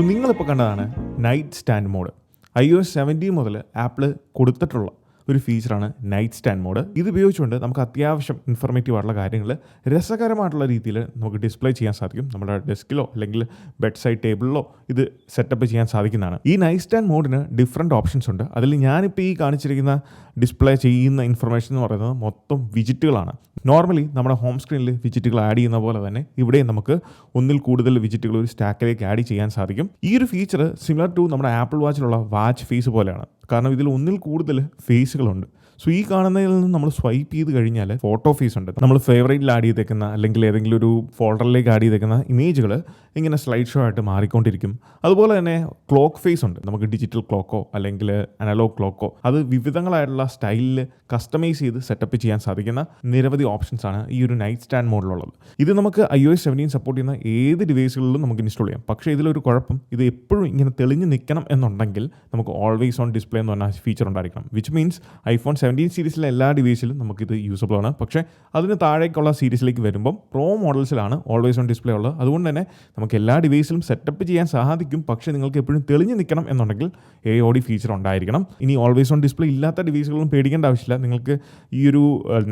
നിങ്ങളിപ്പോൾ കണ്ടതാണ് night stand mode I O S seventeen മുതൽ ആപ്പിൾ കൊടുത്തിട്ടുള്ള ഒരു ഫീച്ചറാണ് നൈറ്റ് സ്റ്റാൻഡ് മോഡ് ഇത് ഉപയോഗിച്ചുകൊണ്ട് നമുക്ക് അത്യാവശ്യം ഇൻഫർമേറ്റീവ് ആയിട്ടുള്ള കാര്യങ്ങൾ രസകരമായിട്ടുള്ള രീതിയിൽ നമുക്ക് ഡിസ്പ്ലേ ചെയ്യാൻ സാധിക്കും. നമ്മുടെ ഡെസ്കിലോ അല്ലെങ്കിൽ ബെഡ് സൈഡ് ടേബിളിലോ ഇത് സെറ്റപ്പ് ചെയ്യാൻ സാധിക്കുന്നതാണ്. ഈ നൈറ്റ് സ്റ്റാൻഡ് മോഡിന് ഡിഫറെന്റ് ഓപ്ഷൻസ് ഉണ്ട്. അതിൽ ഞാനിപ്പോൾ ഈ കാണിച്ചിരിക്കുന്ന ഡിസ്പ്ലേ ചെയ്യുന്ന ഇൻഫർമേഷൻ എന്ന് പറയുന്നത് മൊത്തം വിജിറ്റുകളാണ് നോർമലി നമ്മുടെ ഹോം സ്ക്രീനിൽ വിജിറ്റുകൾ ആഡ് ചെയ്യുന്ന പോലെ തന്നെ ഇവിടെയും നമുക്ക് ഒന്നിൽ കൂടുതൽ വിജിറ്റുകൾ ഒരു സ്റ്റാക്കിലേക്ക് ആഡ് ചെയ്യാൻ സാധിക്കും. ഈ ഒരു ഫീച്ചർ സിമിലർ ടു നമ്മുടെ ആപ്പിൾ വാച്ചിലുള്ള വാച്ച് ഫേസ് പോലെയാണ്. കാരണം ഇതിൽ ഒന്നിൽ കൂടുതൽ ഫേസുകളുണ്ട് സോ ഈ കാണുന്നതിൽ നിന്ന് നമ്മൾ സ്വൈപ്പ് ചെയ്ത് കഴിഞ്ഞാൽ ഫോട്ടോ ഫീസ് ഉണ്ട്. നമ്മൾ ഫേവറേറ്റിൽ ആഡ് ചെയ്തേക്കുന്ന അല്ലെങ്കിൽ ഏതെങ്കിലും ഒരു ഫോൾഡറിലേക്ക് ആഡ് ചെയ്തേക്കുന്ന ഇമേജുകൾ ഇങ്ങനെ സ്ലൈഡ് ഷോ ആയിട്ട് മാറിക്കൊണ്ടിരിക്കും. അതുപോലെ തന്നെ ക്ലോക്ക് ഫേസ് ഉണ്ട്. നമുക്ക് ഡിജിറ്റൽ ക്ലോക്കോ അല്ലെങ്കിൽ അനലോഗ് ക്ലോക്കോ അത് വിവിധങ്ങളായിട്ടുള്ള സ്റ്റൈലിൽ കസ്റ്റമൈസ് ചെയ്ത് സെറ്റപ്പ് ചെയ്യാൻ സാധിക്കുന്ന നിരവധി ഓപ്ഷൻസ് ആണ് ഈ ഒരു നൈറ്റ് സ്റ്റാൻഡ് മോഡിലുള്ളത് ഇത് നമുക്ക് I O S seventeen support ചെയ്യുന്ന ഏത് ഡിവൈസുകളിലും നമുക്ക് ഇൻസ്റ്റാൾ ചെയ്യാം. പക്ഷേ ഇതിലൊരു കുഴപ്പം. ഇത് എപ്പോഴും ഇങ്ങനെ തെളിഞ്ഞ് നിൽക്കണം എന്നുണ്ടെങ്കിൽ നമുക്ക് ഓൾവേസ് ഓൺ ഡിസ്പ്ലേ എന്ന് പറഞ്ഞ ഫീച്ചർ ഉണ്ടായിരിക്കണം. വിച്ച് മീൻസ് ഐഫോൺ സെവന്റീൻ സീരീസിലെ എല്ലാ ഡിവൈസിലും നമുക്കിത് യൂസബിൾ ആണ്. പക്ഷേ അതിന് താഴേക്കുള്ള സീരീസിലേക്ക് വരുമ്പം പ്രോ മോഡൽസിലാണ് ഓൾവേസ് ഓൺ ഡിസ്പ്ലേ ഉള്ളത്. അതുകൊണ്ട് തന്നെ നമുക്ക് എല്ലാ ഡിവൈസിലും സെറ്റപ്പ് ചെയ്യാൻ സാധിക്കും. പക്ഷേ നിങ്ങൾക്ക് എപ്പോഴും തെളിഞ്ഞു നിൽക്കണം എന്നുണ്ടെങ്കിൽ എ ഒ ഡി ഫീച്ചർ ഉണ്ടായിരിക്കണം. ഇനി ഓൾവേസ് ഓൺ ഡിസ്പ്ലേ ഇല്ലാത്ത ഡിവൈസുകളും പേടിക്കേണ്ട ആവശ്യമില്ല. നിങ്ങൾക്ക് ഈ ഒരു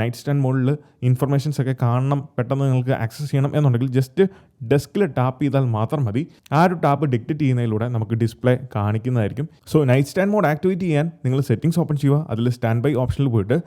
നൈറ്റ് സ്റ്റാൻഡ് മോഡിൽ ഇൻഫർമേഷൻസ് ഒക്കെ കാണണം. പെട്ടെന്ന് നിങ്ങൾക്ക് ആക്സസ് ചെയ്യണം എന്നുണ്ടെങ്കിൽ ജസ്റ്റ് ഡെസ്കിൽ ടാപ്പ് ചെയ്താൽ മാത്രം മതി. ആ ഒരു ടാപ്പ് ഡിക്റ്റേറ്റ് ചെയ്യുന്നതിലൂടെ നമുക്ക് display കാണിക്കുന്നതായിരിക്കും. So night stand mode activate ചെയ്യാൻ നിങ്ങൾ സെറ്റിംഗ്സ് ഓപ്പൺ ചെയ്യുക. അതിൽ സ്റ്റാൻഡ് ബൈ ഓപ്ഷനിൽ പോയിട്ട്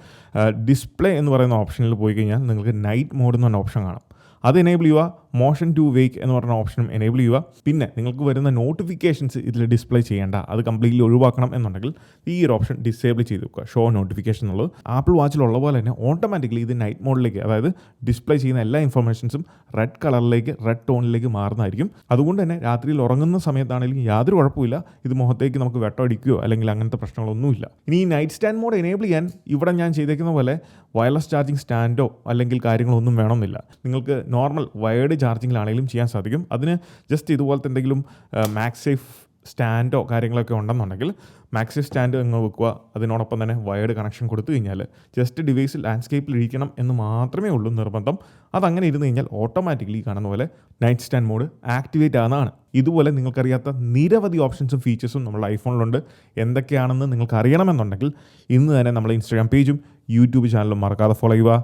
ഡിസ്പ്ലേ എന്ന് പറയുന്ന ഓപ്ഷനിൽ പോയി കഴിഞ്ഞാൽ നിങ്ങൾക്ക് നൈറ്റ് മോഡ് എന്ന് പറഞ്ഞ ഓപ്ഷൻ കാണാം. അത് എനേബിൾ ചെയ്യുക. മോഷൻ ടു വേക്ക് എന്ന് പറഞ്ഞ ഓപ്ഷനും എനേബിൾ ചെയ്യുക. പിന്നെ നിങ്ങൾക്ക് വരുന്ന നോട്ടിഫിക്കേഷൻസ് ഇതിൽ ഡിസ്പ്ലേ ചെയ്യേണ്ട. അത് കംപ്ലീറ്റ്ലി ഒഴിവാക്കണം എന്നുണ്ടെങ്കിൽ ഈ ഒരു ഓപ്ഷൻ ഡിസേബിൾ ചെയ്ത് വെക്കുക. ഷോ നോട്ടിഫിക്കേഷൻ എന്നുള്ളത്. ആപ്പിൾ വാച്ചിലുള്ള പോലെ തന്നെ ഓട്ടോമാറ്റിക്കലി ഇത് നൈറ്റ് മോഡിലേക്ക് അതായത് ഡിസ്പ്ലേ ചെയ്യുന്ന എല്ലാ ഇൻഫർമേഷൻസും റെഡ് കളറിലേക്ക് റെഡ് ടോണിലേക്ക് മാറുന്നതായിരിക്കും. അതുകൊണ്ട് തന്നെ രാത്രിയിൽ ഉറങ്ങുന്ന സമയത്താണെങ്കിലും യാതൊരു കുഴപ്പമില്ല ഇത് മുഖത്തേക്ക് നമുക്ക് വെട്ടമടിക്കുകയോ അല്ലെങ്കിൽ അങ്ങനത്തെ പ്രശ്നങ്ങളൊന്നുമില്ല. ഇനി ഈ നൈറ്റ് സ്റ്റാൻഡ് മോഡ് എനേബിൾ ചെയ്യാൻ ഇവിടെ ഞാൻ ചെയ്തേക്കുന്ന പോലെ വയർലെസ് ചാർജിങ് സ്റ്റാൻഡോ അല്ലെങ്കിൽ കാര്യങ്ങളൊന്നും വേണമെന്നില്ല. നിങ്ങൾക്ക് നോർമൽ വയേർഡ് ചാർജിങ്ങിലാണെങ്കിലും ചെയ്യാൻ സാധിക്കും. അതിന് ജസ്റ്റ് ഇതുപോലത്തെ എന്തെങ്കിലും മാക്സ് സേഫ് സ്റ്റാൻഡോ കാര്യങ്ങളൊക്കെ ഉണ്ടെന്നുണ്ടെങ്കിൽ മാക്സി സ്റ്റാൻഡ് അങ്ങ് വെക്കുക. അതിനോടൊപ്പം തന്നെ വയർഡ് കണക്ഷൻ കൊടുത്തു കഴിഞ്ഞാൽ ജസ്റ്റ് ഡിവൈസ് ലാൻഡ്സ്കേപ്പിൽ ഇരിക്കണം എന്ന് മാത്രമേ ഉള്ളൂ നിർബന്ധം. അതങ്ങനെ ഇരുന്ന് കഴിഞ്ഞാൽ ഓട്ടോമാറ്റിക്കലി കാണുന്ന പോലെ നൈറ്റ് സ്റ്റാൻഡ് മോഡ് ആക്ടിവേറ്റ് ആകുന്നതാണ് ഇതുപോലെ നിങ്ങൾക്കറിയാത്ത നിരവധി ഓപ്ഷൻസും ഫീച്ചേഴ്സും നമ്മുടെ ഐഫോണിലുണ്ട് എന്തൊക്കെയാണെന്ന് നിങ്ങൾക്ക് അറിയണമെന്നുണ്ടെങ്കിൽ ഇന്ന് തന്നെ നമ്മുടെ ഇൻസ്റ്റാഗ്രാം പേജും യൂട്യൂബ് ചാനലും മറക്കാതെ ഫോളോ ചെയ്യുക.